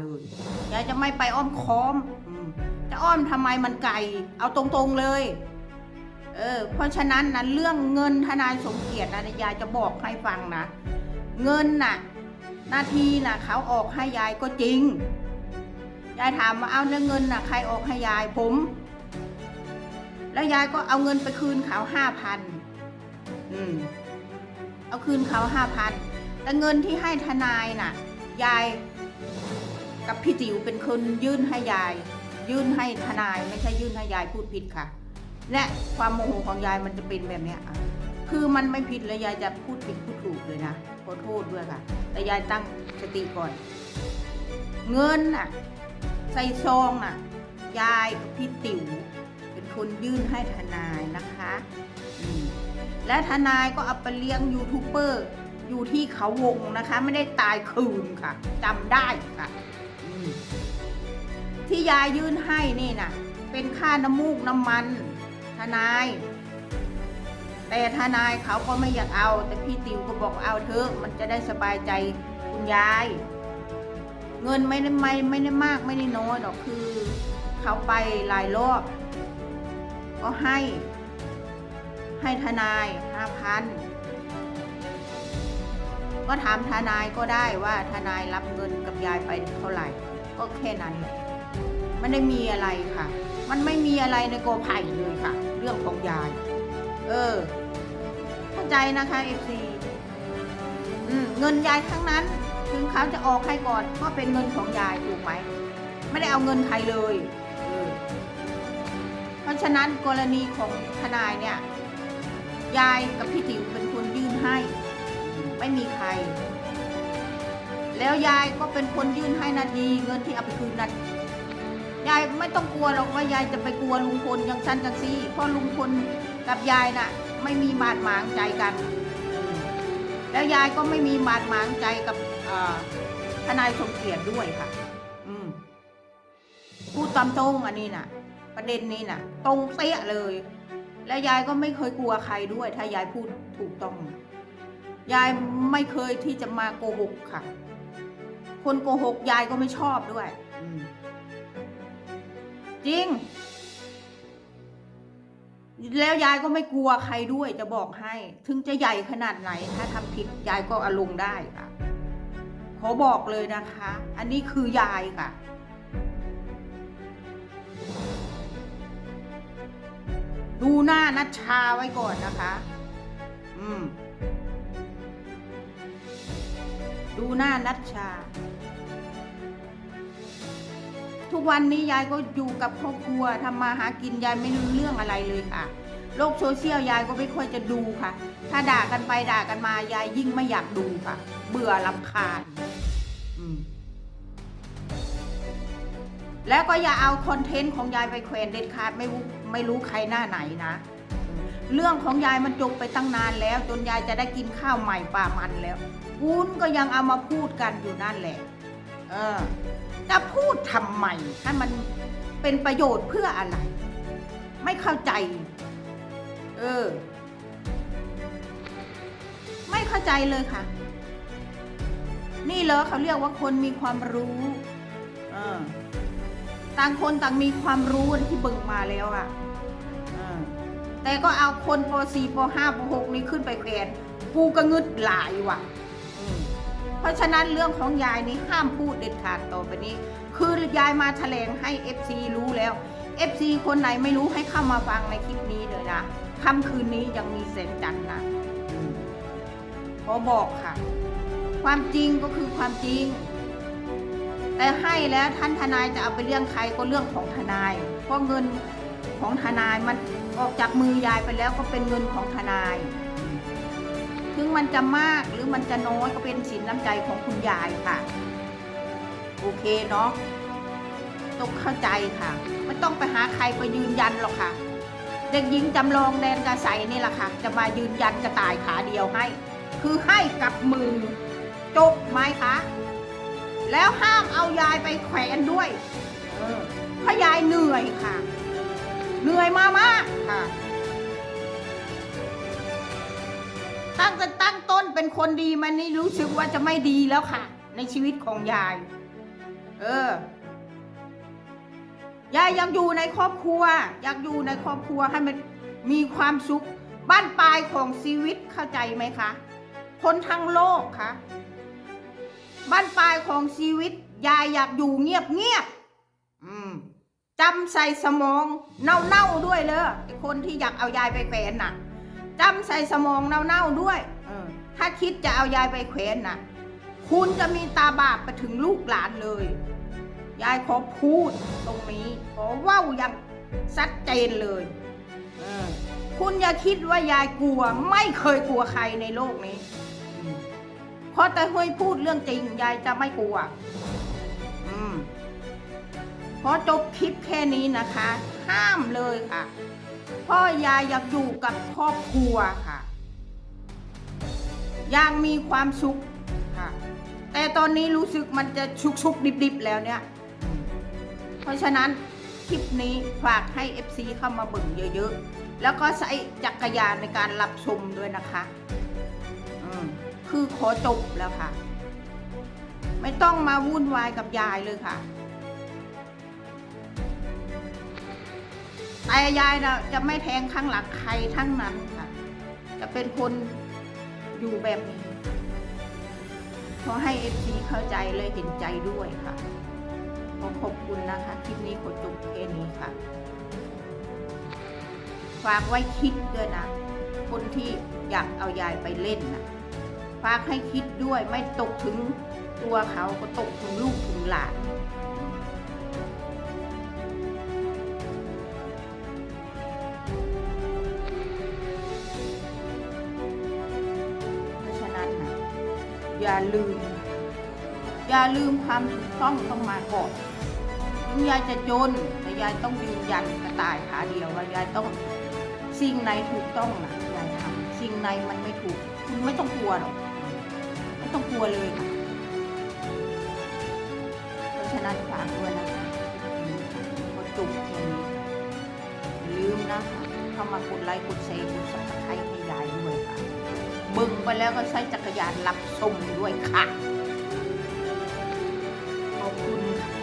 เลยยายจะไม่ไปอ้อมค้อม จะอ้อมทำไมมันไกลเอาตรงๆเลย เออ เพราะฉะนั้นนะเรื่องเงินทนายสมเกียรตินะยายจะบอกให้ฟังนะ เงินน่ะหน้าที่น่ะ เขาออกให้ยายก็จริง ยายถามว่าเอาเรื่องเงินน่ะ ใครออกให้ยายผม แล้วยายก็เอาเงินไปคืนเขาห้าพันอืม เอาคืนเขาห้าพันแต่เงินที่ให้ทนายน่ะ ยาย กับพี่ติ๋วเป็นคนยื่นให้ยาย ยื่นให้ทนายไม่ใช่ยื่นให้ยายพูดผิดค่ะ และความโมโหของยายมันจะเป็นแบบเนี้ยคือมันไม่ผิดเลยยายจะพูดผิดพูดถูกเลยนะขอโทษด้วยค่ะ แต่ยายตั้งสติก่อน เงินน่ะ ใส่ซองน่ะ ยายกับพี่ติ๋วเป็นคนยื่นให้ทนายนะคะและทนายก็เอาไปเลี้ยงยูทูบเบอร์อยู่ที่เขาวงนะคะ ไม่ได้ตายคืนค่ะจำได้ค่ะ ที่ยายยื่นให้นี่น่ะ เป็นค่าน้ำมูกน้ำมัน ทนาย แต่ทนายเขาก็ไม่อยากเอา แต่พี่ติ๋วก็บอกเอาเถอะมันจะได้สบายใจคุณยาย เงินไม่ได้ไม่ไม่ได้มากไม่ได้น้อยหรอกคือ เขาไปหลายรอบก็ให้ ให้ทนายห้าพัน ก็ถามทนายก็ได้ว่าทนายรับเงินกับยายไปเท่าไหร่ ก็แค่นั้นมันได้มีอะไรค่ะ มันไม่มีอะไรในโกไผ่เลยค่ะ เรื่องของยาย เออ เข้าใจนะคะเอฟซีเงินยายทั้งนั้น ถึงเขาจะออกให้ก่อนก็เป็นเงินของยายถูกไหม ไม่ได้เอาเงินใครเลยเออเพราะฉะนั้นกรณีของทนายเนี่ย ยายกับพี่ติ๋วเป็น แล้วยายก็เป็นคนยื่นให้นาทีเงินที่เอาไปคืนนั้นยายไม่ต้องกลัวหรอกว่ายายจะไปกลัวลุงพลยังสั้นจังซี่เพราะลุงพลกับยายน่ะ ไม่มีบาดหมางใจกัน แล้วยายก็ไม่มีบาดหมางใจกับทนายสมเกียรติด้วยค่ะ อืมพูดตามตรงอันนี้น่ะ ประเด็นนี้น่ะ ตรงเปี้ยเลย และยายก็ไม่เคยกลัวใครด้วย ถ้ายายพูดถูกต้อง ยายไม่เคยที่จะมาโกหกค่ะ คนโกหกยายก็ไม่ชอบด้วยอืมจริง แล้วยายก็ไม่กลัวใครด้วยจะบอกให้ ถึงจะใหญ่ขนาดไหน ถ้าทำผิดยายก็อารมณ์ได้ค่ะขอบอกเลยนะคะ อันนี้คือยายค่ะดูหน้านัชชาไว้ก่อนนะคะ อืม ดูหน้านัชชา ทุกวันนี้ยายก็อยู่กับครอบครัวทำมาหากินยายไม่รู้เรื่องอะไรเลยค่ะ โลกโซเชียลยายก็ไม่ค่อยจะดูค่ะ ถ้าด่ากันไปด่ากันมายายยิ่งไม่อยากดูค่ะ เบื่อลำคาญอืมแล้วก็อย่าเอาคอนเทนต์ของยายไปแขวนเด็ดขาดไม่รู้ไม่รู้ใครหน้าไหนนะ เรื่องของยายมันจบไปตั้งนานแล้ว จนยายจะได้กินข้าวใหม่ป่ามันแล้วคุณก็ยังเอามาพูดกันอยู่นั่นแหละ เออ จะพูดทำไมให้มันเป็นประโยชน์เพื่ออะไร ไม่เข้าใจ เออ ไม่เข้าใจเลยค่ะ นี่เหรอเขาเรียกว่าคนมีความรู้เออต่างคนต่างมีความรู้ที่เบิ่งมาแล้วอะเออแต่ก็เอาคนป .4 ป .5 ป .6 นี่ขึ้นไปแขวนกูก็งึดหลายว่ะ เพราะฉะนั้นเรื่องของยายนี่ห้ามพูดเด็ดขาดต่อไปนี้ คือยายมาแถลงให้ FC รู้แล้ว FC คนไหนไม่รู้ให้เข้ามาฟังในคลิปนี้เลยนะค่ำคืนนี้ยังมีแสงจันทร์นะขอบอกค่ะ ความจริงก็คือความจริง แต่ให้แล้วท่านทนายจะเอาไปเรื่องใครก็เรื่องของทนาย เพราะเงินของทนายมันออกจากมือยายไปแล้วก็เป็นเงินของทนาย ถึงมันจะมากหรือมันจะน้อยก็เป็นสินน้ำใจของคุณยายค่ะ โอเคเนาะต้องเข้าใจค่ะ ไม่ต้องไปหาใครไปยืนยันหรอกค่ะ เด็กหญิงจำลองแดนกระใสนี่แหละค่ะ จะมายืนยันกระต่ายขาเดียวให้ คือให้กับมือจบไหมคะ แล้วห้ามเอายายไปแขวนด้วยเออเพราะยายเหนื่อยค่ะ เหนื่อยมามากค่ะ ตั้งแต่ตั้งต้นเป็นคนดีมันนี่รู้สึกว่าจะไม่ดีแล้วค่ะ ในชีวิตของยาย เออยายยังอยู่ในครอบครัว อยากอยู่ในครอบครัวให้มันมีความสุข บ้านปลายของชีวิตเข้าใจไหมคะ คนทั้งโลกคะบ้านปลายของชีวิต ยายอยากอยู่เงียบเงียบอืมจำใส่สมองเน่าๆด้วยเลยคนที่อยากเอายายไปแขวนน่ะ จำใส่สมองเน่าๆด้วยเออถ้าคิดจะเอายายไปแขวนน่ะคุณจะมีตาบาปไปถึงลูกหลานเลย ยายขอพูดตรงนี้ ขอเว้าอย่างชัดเจนเลยเออคุณอย่าคิดว่ายายกลัว ไม่เคยกลัวใครในโลกนี้อืมเพราะแต่เฮ้ยพูดเรื่องจริง ยายจะไม่กลัวอืมพอจบคลิปแค่นี้นะคะ ห้ามเลยค่ะเพ่อยายอยากอยู่กับครอบครัวค่ะ อยากมีความสุขค่ะ แต่ตอนนี้รู้สึกมันจะชุกชุกดิบดิบๆแล้วเนี่ย เพราะฉะนั้นคลิปนี้ฝากให้ FC เข้ามาเบิ่งเยอะๆ แล้วก็ใช้จักรยานในการรับชมด้วยนะคะคือขอจบแล้วค่ะ ไม่ต้องมาวุ่นวายกับยายเลยค่ะ แต่ยายนะจะไม่แทงข้างหลังใครทั้งนั้นค่ะ จะเป็นคนอยู่แบบนี้ ขอให้เอฟซีเข้าใจเลยเห็นใจด้วยค่ะ ขอขอบคุณนะคะ คลิปนี้ขอจบแค่นี้ค่ะ ฝากไว้คิดด้วยนะ คนที่อยากเอายายไปเล่นนะฝากให้คิดด้วยไม่ตกถึงตัวเขาก็ตกถึงลูกถึงหลาน อย่าลืม อย่าลืมความถูกต้องต้องมาก่อนถึงยายจะจนแต่ยายต้องยืนยันกระต่ายขาเดียวว่ายายต้องสิ่งไหนถูกต้องนะยายทำสิ่งไหนมันไม่ถูกคุณไม่ต้องกลัวหรอกไม่ต้องกลัวเลยค่ะเพราะฉะนั้นฝากด้วยนะคะกดจุ่มแค่นี้ลืมนะคะเข้ามากดไลค์กดแชร์กดซับสไครต์ให้ยายด้วยค่ะ บึงไปแล้วก็ใช้จักรยานรับชมด้วยค่ะ ขอบคุณค่ะ